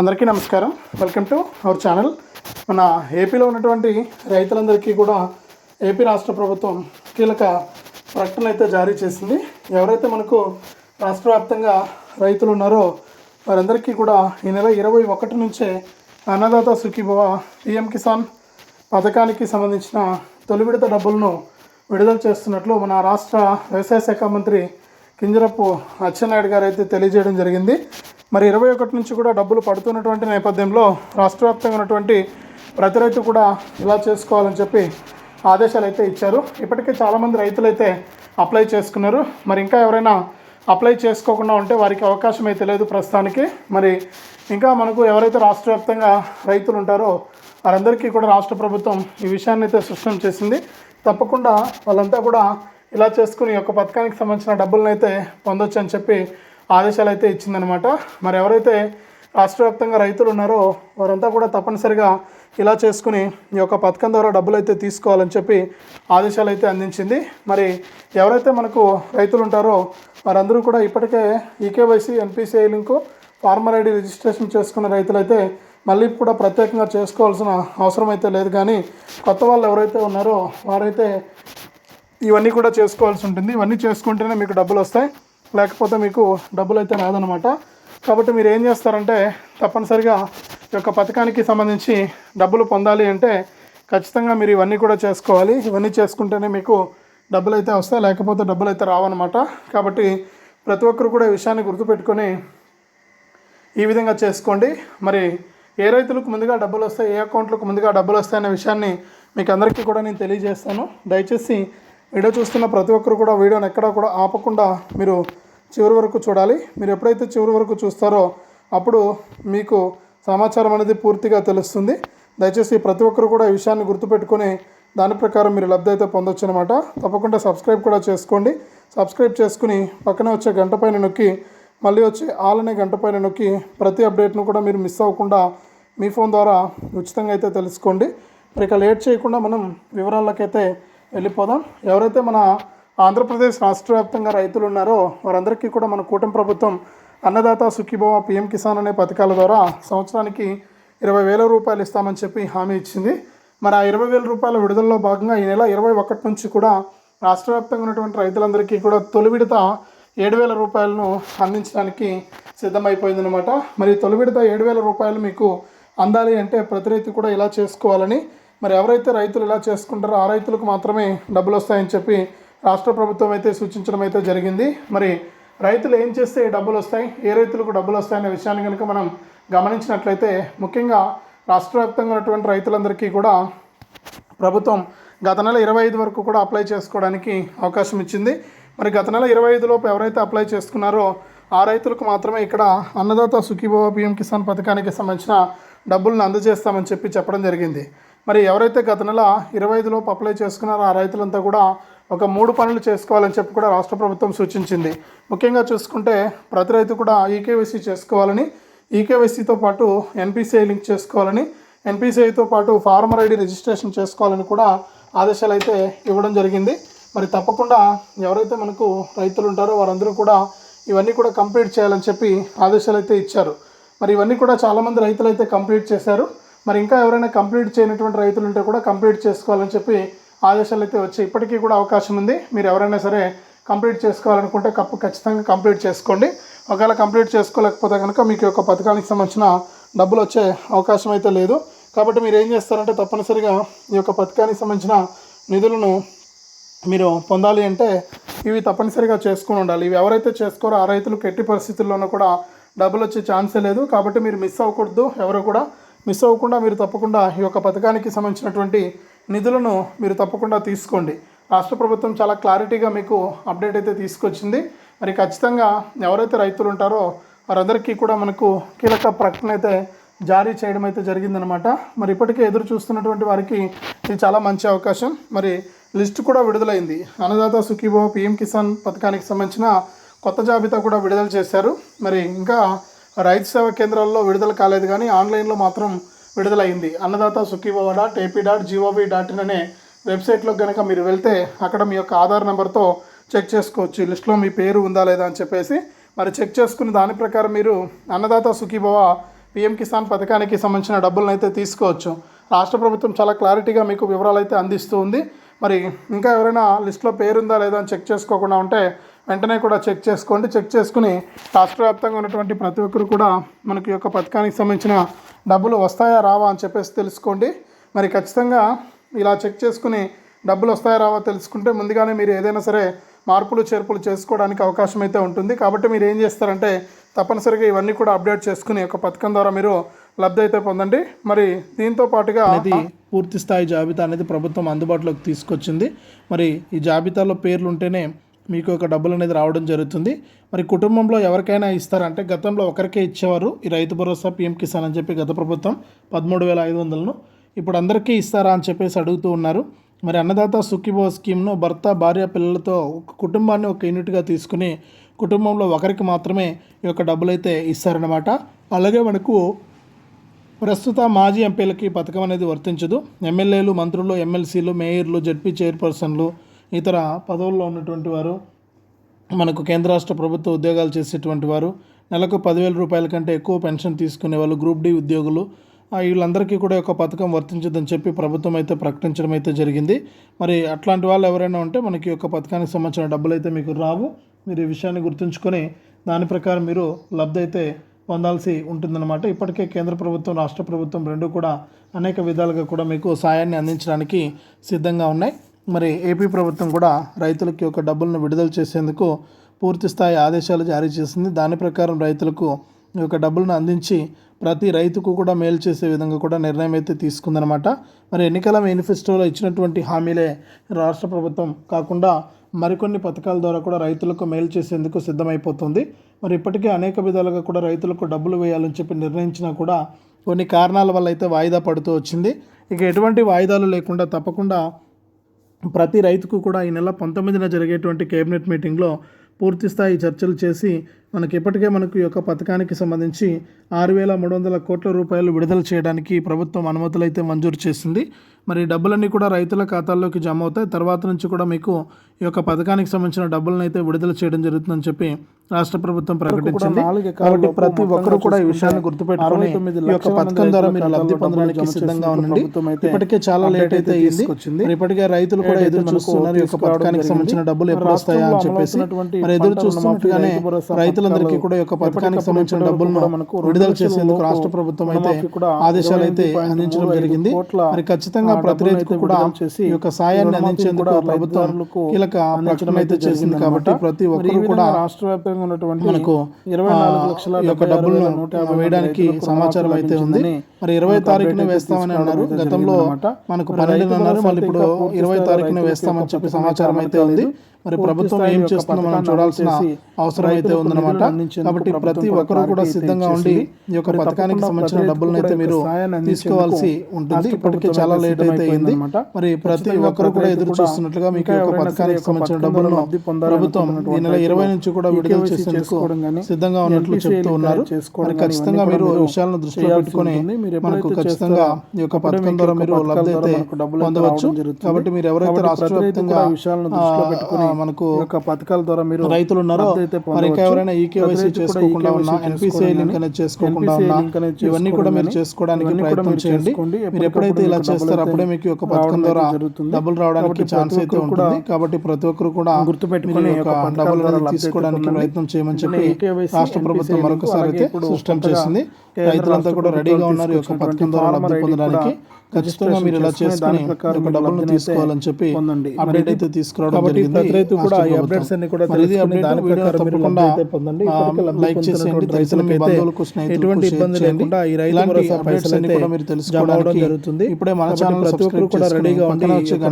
అందరికీ నమస్కారం. Welcome to our channel మన ఏపీలో ఉన్నటువంటి రైతులందరికీ కూడా ఏపీ రాష్ట్ర ప్రభుత్వం కీలక ప్రకటన అయితే జారీ చేసింది. ఎవరైతే మనకు రాష్ట్ర వ్యాప్తంగా రైతులు ఉన్నారో వారందరికీ కూడా ఈ నెల ఇరవై ఒకటి నుంచే అన్నదాత సుఖీభవ పిఎం కిసాన్ పథకానికి సంబంధించిన తొలి విడత డబ్బులను విడుదల చేస్తున్నట్లు మన రాష్ట్ర వ్యవసాయ శాఖ మంత్రి కింజరపు అచ్చెన్నాయుడు గారు అయితే తెలియజేయడం జరిగింది. మరి ఇరవై ఒకటి నుంచి కూడా డబ్బులు పడుతున్నటువంటి నేపథ్యంలో రాష్ట్ర వ్యాప్తంగా ఉన్నటువంటి ప్రతి రైతు కూడా ఇలా చేసుకోవాలని చెప్పి ఆదేశాలు అయితే ఇచ్చారు. ఇప్పటికే చాలామంది రైతులు అయితే అప్లై చేసుకున్నారు. మరి ఇంకా ఎవరైనా అప్లై చేసుకోకుండా ఉంటే వారికి అవకాశం అయితే లేదు ప్రస్తుతానికి. మరి ఇంకా మనకు ఎవరైతే రాష్ట్ర వ్యాప్తంగా రైతులు ఉంటారో వారందరికీ కూడా రాష్ట్ర ప్రభుత్వం ఈ విషయాన్ని అయితే స్పష్టం చేసింది. తప్పకుండా వాళ్ళంతా కూడా ఇలా చేసుకుని ఈ యొక్క పథకానికి సంబంధించిన డబ్బులను అయితే పొందొచ్చు అని చెప్పి ఆదేశాలు అయితే ఇచ్చిందనమాట. మరి ఎవరైతే రాష్ట్ర వ్యాప్తంగా రైతులు ఉన్నారో వారంతా కూడా తప్పనిసరిగా ఇలా చేసుకుని ఈ యొక్క పథకం ద్వారా డబ్బులు అయితే తీసుకోవాలని చెప్పి ఆదేశాలు అయితే అందించింది. మరి ఎవరైతే మనకు రైతులు ఉంటారో వారందరూ కూడా ఇప్పటికే eKYC NPCI link farmer ID registration చేసుకున్న రైతులైతే మళ్ళీ కూడా ప్రత్యేకంగా చేసుకోవాల్సిన అవసరం అయితే లేదు. కానీ కొత్త వాళ్ళు ఎవరైతే ఉన్నారో వారైతే ఇవన్నీ కూడా చేసుకోవాల్సి ఉంటుంది. ఇవన్నీ చేసుకుంటేనే మీకు డబ్బులు వస్తాయి. లేకపోతే మీకు డబ్బులు అయితే రాదనమాట కాబట్టి మీరు ఏం చేస్తారంటే తప్పనిసరిగా ఈ యొక్క పథకానికి సంబంధించి డబ్బులు పొందాలి అంటే ఖచ్చితంగా మీరు ఇవన్నీ కూడా చేసుకోవాలి. ఇవన్నీ చేసుకుంటేనే మీకు డబ్బులు అయితే వస్తాయి లేకపోతే డబ్బులు అయితే రావన్నమాట. కాబట్టి ప్రతి ఒక్కరు కూడా ఈ విషయాన్ని గుర్తుపెట్టుకొని ఈ విధంగా చేసుకోండి. మరి ఏ రైతులకు ముందుగా డబ్బులు వస్తాయి ఏ అకౌంట్లకు ముందుగా డబ్బులు వస్తాయనే విషయాన్ని మీకు అందరికీ కూడా నేను తెలియజేస్తాను. దయచేసి వీడియో చూస్తున్న ప్రతి ఒక్కరు కూడా వీడియోని ఎక్కడా కూడా ఆపకుండా మీరు చివరి వరకు చూడాలి. మీరు ఎప్పుడైతే చివరి వరకు చూస్తారో అప్పుడు మీకు సమాచారం అనేది పూర్తిగా తెలుస్తుంది. దయచేసి ప్రతి ఒక్కరు కూడా ఈ విషయాన్ని గుర్తుపెట్టుకొని దాని ప్రకారం మీరు లబ్ధి అయితే పొందొచ్చు అనమాట తప్పకుండా సబ్స్క్రైబ్ కూడా చేసుకోండి. సబ్స్క్రైబ్ చేసుకుని పక్కనే వచ్చే గంట పైన నొక్కి మళ్ళీ వచ్చే ఆల్ అనే గంట పైన నొక్కి ప్రతి అప్డేట్ను కూడా మీరు మిస్ అవ్వకుండా మీ ఫోన్ ద్వారా ఉచితంగా అయితే తెలుసుకోండి. మరి ఇక లేట్ చేయకుండా మనం వివరాలకైతే వెళ్ళిపోదాం. ఎవరైతే మన ఆంధ్రప్రదేశ్ రాష్ట్ర వ్యాప్తంగా రైతులు ఉన్నారో వారందరికీ కూడా మన కూటమి ప్రభుత్వం అన్నదాత సుఖీభవ పిఎం కిసాన్ అనే పథకాల ద్వారా సంవత్సరానికి ఇరవై వేల రూపాయలు ఇస్తామని చెప్పి హామీ ఇచ్చింది. మరి ఆ ఇరవై వేల రూపాయల విడుదలలో భాగంగా ఈ నెల ఇరవై ఒకటి నుంచి కూడా రాష్ట్ర వ్యాప్తంగా ఉన్నటువంటి రైతులందరికీ కూడా తొలి విడత ఏడు వేల రూపాయలను అందించడానికి సిద్ధమైపోయిందనమాట మరి తొలి విడత ఏడు వేల రూపాయలు మీకు అందాలి అంటే ప్రతి రైతు కూడా ఇలా చేసుకోవాలని మరి ఎవరైతే రైతులు ఇలా చేసుకుంటారో ఆ రైతులకు మాత్రమే డబ్బులు వస్తాయని చెప్పి రాష్ట్ర ప్రభుత్వం అయితే సూచించడం అయితే జరిగింది. మరి రైతులు ఏం చేస్తే డబ్బులు వస్తాయి? ఏ రైతులకు డబ్బులు వస్తాయనే విషయాన్ని కనుక మనం గమనించినట్లయితే ముఖ్యంగా రాష్ట్ర వ్యాప్తంగా ఉన్నటువంటి రైతులందరికీ కూడా ప్రభుత్వం గత నెల ఇరవై ఐదు వరకు కూడా అప్లై చేసుకోవడానికి అవకాశం ఇచ్చింది. మరి గత నెల ఇరవై ఐదులోపు ఎవరైతే అప్లై చేసుకున్నారో ఆ రైతులకు మాత్రమే ఇక్కడ అన్నదాత సుఖీభవ పిఎం కిసాన్ పథకానికి సంబంధించిన డబ్బులను అందజేస్తామని చెప్పి చెప్పడం జరిగింది. మరి ఎవరైతే గత నెల ఇరవై ఐదులోపు అప్లై చేసుకున్నారో ఆ రైతులంతా కూడా ఒక మూడు పనులు చేసుకోవాలని చెప్పి కూడా రాష్ట్ర ప్రభుత్వం సూచించింది. ముఖ్యంగా చూసుకుంటే ప్రతి రైతు కూడా ఈకేవైసీ చేసుకోవాలని ఈకేవైసీతో పాటు ఎన్పిసిఐ లింక్ చేసుకోవాలని ఎన్పిసిఐతో పాటు ఫార్మర్ ఐడి రిజిస్ట్రేషన్ చేసుకోవాలని కూడా ఆదేశాలు అయితే ఇవ్వడం జరిగింది. మరి తప్పకుండా ఎవరైతే మనకు రైతులు ఉంటారో వారందరూ కూడా ఇవన్నీ కూడా కంప్లీట్ చేయాలని చెప్పి ఆదేశాలు అయితే ఇచ్చారు. మరి ఇవన్నీ కూడా చాలామంది రైతులు అయితే కంప్లీట్ చేశారు. మరి ఇంకా ఎవరైనా కంప్లీట్ చేయనటువంటి రైతులు ఉంటే కూడా కంప్లీట్ చేసుకోవాలని చెప్పి ఆదేశాలు అయితే వచ్చి ఇప్పటికీ కూడా అవకాశం ఉంది. మీరు ఎవరైనా సరే కంప్లీట్ చేసుకోవాలనుకుంటే కప్పు ఖచ్చితంగా కంప్లీట్ చేసుకోండి. ఒకవేళ కంప్లీట్ చేసుకోలేకపోతే కనుక మీకు యొక్క పథకానికి సంబంధించిన డబ్బులు వచ్చే అవకాశం అయితే లేదు. కాబట్టి మీరు ఏం చేస్తారంటే తప్పనిసరిగా ఈ యొక్క పథకానికి సంబంధించిన నిధులను మీరు పొందాలి అంటే ఇవి తప్పనిసరిగా చేసుకుని ఉండాలి. ఇవి ఎవరైతే చేసుకోరో ఆ రైతులకు ఎట్టి పరిస్థితుల్లోనూ కూడా డబ్బులు వచ్చే ఛాన్సే లేదు. కాబట్టి మీరు మిస్ అవ్వకూడదు. ఎవరు కూడా మిస్ అవ్వకుండా మీరు తప్పకుండా ఈ యొక్క పథకానికి సంబంధించినటువంటి నిధులను మీరు తప్పకుండా తీసుకోండి. రాష్ట్ర ప్రభుత్వం చాలా క్లారిటీగా మీకు అప్డేట్ అయితే తీసుకొచ్చింది. మరి ఖచ్చితంగా ఎవరైతే రైతులు ఉంటారో వారందరికీ కూడా మనకు కీలక ప్రకటన అయితే జారీ చేయడం అయితే జరిగిందనమాట మరి ఇప్పటికే ఎదురు చూస్తున్నటువంటి వారికి ఇది చాలా మంచి అవకాశం. మరి లిస్ట్ కూడా విడుదలైంది. అన్నదాత సుఖీభో పిఎం కిసాన్ పథకానికి సంబంధించిన కొత్త జాబితా కూడా విడుదల చేశారు. మరి ఇంకా రైతు సేవా కేంద్రాల్లో విడుదల కాలేదు కానీ ఆన్లైన్లో మాత్రం విడుదలైంది Annadata Sukhibhava dot AP dot gov dot in అనే వెబ్సైట్లో కనుక మీరు వెళ్తే అక్కడ మీ యొక్క ఆధార్ నెంబర్తో చెక్ చేసుకోవచ్చు. లిస్ట్లో మీ పేరు ఉందా లేదా అని చెప్పేసి. మరి చెక్ చేసుకున్న దాని ప్రకారం మీరు అన్నదాత సుఖీభవ పిఎం కిసాన్ పథకానికి సంబంధించిన డబ్బులను అయితే తీసుకోవచ్చు. రాష్ట్ర ప్రభుత్వం చాలా క్లారిటీగా మీకు వివరాలు అయితే అందిస్తూ ఉంది. మరి ఇంకా ఎవరైనా లిస్ట్లో పేరుందా లేదా అని చెక్ చేసుకోకుండా ఉంటే వెంటనే కూడా చెక్ చేసుకోండి. చెక్ చేసుకుని రాష్ట్ర వ్యాప్తంగా ఉన్నటువంటి ప్రతి ఒక్కరు కూడా మనకి ఈ యొక్క పథకానికి సంబంధించిన డబ్బులు వస్తాయా రావా అని చెప్పేసి తెలుసుకోండి. మరి ఖచ్చితంగా ఇలా చెక్ చేసుకుని డబ్బులు వస్తాయా రావా తెలుసుకుంటే ముందుగానే మీరు ఏదైనా సరే మార్పులు చేర్పులు చేసుకోవడానికి అవకాశం అయితే ఉంటుంది. కాబట్టి మీరు ఏం చేస్తారంటే తప్పనిసరిగా ఇవన్నీ కూడా అప్డేట్ చేసుకుని ఒక పథకం ద్వారా మీరు లబ్ధి అయితే పొందండి. మరి దీంతో పాటుగా అది పూర్తి స్థాయి జాబితా అనేది ప్రభుత్వం అందుబాటులోకి తీసుకొచ్చింది. మరి ఈ జాబితాలో పేర్లు ఉంటేనే మీకు ఒక డబ్బులు అనేది రావడం జరుగుతుంది. మరి కుటుంబంలో ఎవరికైనా ఇస్తారంటే గతంలో ఒకరికే ఇచ్చేవారు. ఈ రైతు భరోసా పీఎం కిసాన్ అని చెప్పి గత ప్రభుత్వం పదమూడు వేల ఐదు వందలను ఇప్పుడు అందరికీ ఇస్తారా అని చెప్పేసి అడుగుతూ ఉన్నారు. మరి అన్నదాత సుఖీభో స్కీమ్ను భర్త భార్య పిల్లలతో ఒక కుటుంబాన్ని ఒక యూనిట్గా తీసుకుని కుటుంబంలో ఒకరికి మాత్రమే ఈ యొక్క డబ్బులు అయితే ఇస్తారనమాట అలాగే మనకు ప్రస్తుత మాజీ ఎంపీలకి పథకం అనేది వర్తించదు. ఎమ్మెల్యేలు మంత్రులు ఎమ్మెల్సీలు మేయర్లు జడ్పీ చైర్పర్సన్లు ఇతర పదవుల్లో ఉన్నటువంటి వారు మనకు కేంద్ర రాష్ట్ర ప్రభుత్వ ఉద్యోగాలు చేసేటువంటి వారు నెలకు పదివేల రూపాయల కంటే ఎక్కువ పెన్షన్ తీసుకునే వాళ్ళు గ్రూప్ డి ఉద్యోగులు వీళ్ళందరికీ కూడా ఒక పథకం వర్తించదని చెప్పి ప్రభుత్వం అయితే ప్రకటించడం అయితే జరిగింది. మరి అట్లాంటి వాళ్ళు ఎవరైనా ఉంటే మనకి ఒక యొక్క పథకానికి సంబంధించిన డబ్బులు అయితే మీకు రావు. మీరు ఈ విషయాన్ని గుర్తుంచుకొని దాని ప్రకారం మీరు లబ్ధి అయితే పొందాల్సి ఉంటుందన్నమాట. ఇప్పటికే కేంద్ర ప్రభుత్వం రాష్ట్ర ప్రభుత్వం రెండు కూడా అనేక విధాలుగా కూడా మీకు సాయాన్ని అందించడానికి సిద్ధంగా ఉన్నాయి. మరి ఏపీ ప్రభుత్వం కూడా రైతులకి ఒక డబ్బులను విడుదల చేసేందుకు పూర్తి స్థాయి ఆదేశాలు జారీ చేసింది. దాని ప్రకారం రైతులకు ఈ యొక్క డబ్బులను అందించి ప్రతి రైతుకు కూడా మేలు చేసే విధంగా కూడా నిర్ణయం అయితే తీసుకుందనమాట మరి ఎన్నికల మేనిఫెస్టోలో ఇచ్చినటువంటి హామీలే రాష్ట్ర ప్రభుత్వం కాకుండా మరికొన్ని పథకాల ద్వారా కూడా రైతులకు మేలు చేసేందుకు సిద్ధమైపోతుంది. మరి ఇప్పటికే అనేక విధాలుగా కూడా రైతులకు డబ్బులు వేయాలని చెప్పి నిర్ణయించినా కూడా కొన్ని కారణాల వల్ల అయితే వాయిదా పడుతూ వచ్చింది. ఇక ఎటువంటి వాయిదాలు లేకుండా తప్పకుండా ప్రతి రైతుకు కూడా ఈ నెల పంతొమ్మిదిన జరిగేటువంటి కేబినెట్ మీటింగ్లో పూర్తి స్థాయి చర్చలు చేసి మనకి ఇప్పటికే మనకు ఈ యొక్క పథకానికి సంబంధించి ఆరు వేల మూడు వందల కోట్ల రూపాయలు విడుదల చేయడానికి ప్రభుత్వం అనుమతులు అయితే మంజూరు చేసింది. మరి డబ్బులన్నీ కూడా రైతుల ఖాతాల్లోకి జమ అవుతాయి. తర్వాత నుంచి కూడా మీకు ఈ యొక్క పథకానికి సంబంధించిన డబ్బులను అయితే విడుదల చేయడం జరుగుతుందని చెప్పి రాష్ట్ర ప్రభుత్వం ప్రకటించింది. కాబట్టి ప్రతి ఒక్కరు కూడా ఈ విషయాన్ని గుర్తుపెట్టుకుని ఈ యొక్క పథకం ద్వారా మీరు లబ్ధి పొందడానికి సిద్ధంగా ఉండండి. ఇప్పటికే చాలా లేట్ అయితే మరి ఇప్పటికే రైతులు కూడా ఎదురు చూస్తున్నారు ఈ యొక్క పథకానికి సంబంధించిన డబ్బులు ఎప్పుడు వస్తాయా అని చెప్పేసి మరి ఎదురు చూస్తున్నట్టుగానే రైతులందరికీ కూడా ఈ యొక్క పథకానికి సంబంధించిన డబ్బులను విడుదల చేసేందుకు రాష్ట్ర ప్రభుత్వం అయితే ఆదేశాలు అయితే అందించడం జరిగింది. మరి ఖచ్చితంగా ప్రతి రైతుకు కూడా ఈ యొక్క సాయాన్ని అందించేందుకు ప్రభుత్వం కీలక ప్రకటన అయితే చేసింది కాబట్టి ప్రతి ఒక్కరు కూడా రాష్ట్ర వ్యాప్తంగా ఉన్నటువంటి మనకు ఇరవై నాలుగు లక్షల యొక్క డబ్బులను వేయడానికి సమాచారం అయితే ఉంది. మరి ఇరవై తారీఖున వేస్తామని అన్నారు. గతంలో మనకు పన్నెండు అన్నారు. మళ్ళీ ఇప్పుడు ఇరవై తారీఖున వేస్తామని చెప్పి సమాచారం అయితే ఉంది. మరి ప్రభుత్వం ఏం చేస్తుందో మనం చూడాల్సిన అవసరం అయితే ఉందన్నమాట. కాబట్టి ప్రతి ఒక్కరూ కూడా సిద్ధంగా ఉండి ఈ యొక్క పథకానికి సంబంధించిన డబ్బులను అయితే మీరు తీసుకోవాల్సి ఉంటుంది. ఇప్పటికే చాలా లేట్ అయితే అయింది. మరి ప్రతి ఒక్కరు కూడా ఎదురు చూస్తున్నట్లుగా మీకు ఈ యొక్క పథకానికి సంబంధించిన డబ్బులను ప్రభుత్వం ఈ నెల ఇరవై నుంచి కూడా విడుదల చేసేందుకు సిద్ధంగా ఉన్నట్లు చెప్తూ ఉన్నారు. మరి ఖచ్చితంగా మీరు విషయాలను దృష్టిలో పెట్టుకొని మనకు ఖచ్చితంగా ఈ యొక్క పథకం ద్వారా మీరు లబ్ధి అయితే పొందవచ్చు. కాబట్టి మీరు ఎవరైతే రాష్ట్ర వ్యాప్తంగా ఆ, మనకు యొక్క పథకాల ద్వారా మీరు రైతులు ఉన్నారో మరి ఇంకా ఎవరైనా ఈ కేవైసీ చేసుకోకుండా ఉన్నా ఎన్పిసిఐ లింక్ అనేది చేసుకోకుండా ఉన్నా ఇవన్నీ కూడా మీరు చేసుకోవడానికి ప్రయత్నం చేయండి. మీరు ఎప్పుడైతే ఇలా చేస్తారో అప్పుడే మీకు యొక్క పథకం ద్వారా డబ్బులు రావడానికి ఛాన్స్ అయితే ఉంటుంది. కాబట్టి ప్రతి ఒక్కరు కూడా గుర్తుపెట్టుకుని డబ్బులు తీసుకోవడానికి ప్రయత్నం చేయమని చెప్పి రాష్ట్ర ప్రభుత్వం మరొకసారి అయితే స్పష్టం చేసింది. రైతులంతా కూడా రెడీగా ఉన్నారు యొక్క పథకం ద్వారా లబ్ధి పొందడానికి. ఖచ్చితంగా మీరు ఇలా చేసుకుని డబ్బులను తీసుకోవాలని చెప్పి. అప్డేట్ అయితే తీసుకురావడం జరిగింది కూడా ఈ అప్డేట్స్ అన్ని కూడా తెలుసుకుని దాని ప్రకారం మీరు అయితే పొందండి. లైక్ చేసేయండి బంధువులకు స్నేహితులకు ఎటువంటి ఇబ్బంది. లేకుండా ఈ రైతు భరోసా పైసలు అయితే కూడా మీరు తెలుసుకోవడానికి జరుగుతుంది. ఇప్పుడే మన ఛానల్ ప్రతి ఒక్కరు కూడా రెడీగా ఉండి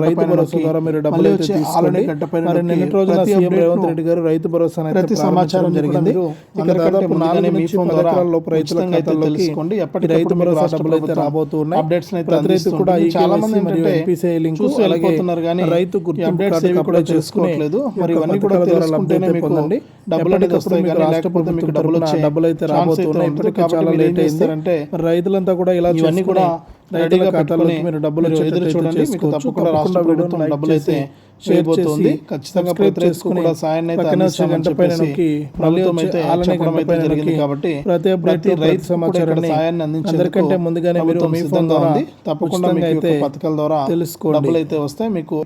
రైతు భరోసా ద్వారా మీరు డబ్బులు అయితే తీసుకోండి. మరి నిన్నటి రోజున సీఎం రేవంత్ రెడ్డి గారు రైతు భరోసా ప్రతి సమాచారం జరిగింది. ఇక దాదాపు నాలుగు నుంచి పది ఎకరాల లోపు రైతుల అయితే ఖాతాల్లోకి ఎప్పటికప్పుడు రైతు భరోసా డబ్బులు అయితే రాబోతూ ఉన్నాయి అప్డేట్స్ అయితే ప్రతి రైతు కూడా చాలా మంది మరియు NPCI లింకు అలాగే కానీ రైతు గుర్తింపు కూడా అప్లై చేసుకుని మరి ఇవన్నీ కూడా తెలుసుకుంటేనే మీకు. డబ్బులు అనేది వస్తాయి కానీ లేకపోతే మీకు డబ్బులు వచ్చే డబ్బులు అయితే రాబోతున్నాయి. ఇప్పటికే చాలా లేట్ అయింది. మరి రైతులంతా కూడా ఇలా ఇవన్నీ కూడా రైతుల రెడీగా ఖాతాల్లోకి పెట్టుకుని మీరు డబ్బులు ఎదురు చూడండి మీకు. తప్పకుండా రాష్ట్ర ప్రభుత్వం డబ్బులు అయితే చేయబోతోంది ఖచ్చితంగా కూడా సాయాన్ని చెప్పేసి ప్రభుత్వం అయితే అయితే జరిగింది కాబట్టి ప్రతి ప్రతి రైతు సమాచారాన్ని సాయాన్ని అందించేందుకు అందరికంటే ముందుగానే మీరు మీ ఫోన్ ద్వారా తప్పకుండా అయితే పథకాల ద్వారా తెలుసుకోండి. డబ్బులు అయితే వస్తాయి మీకు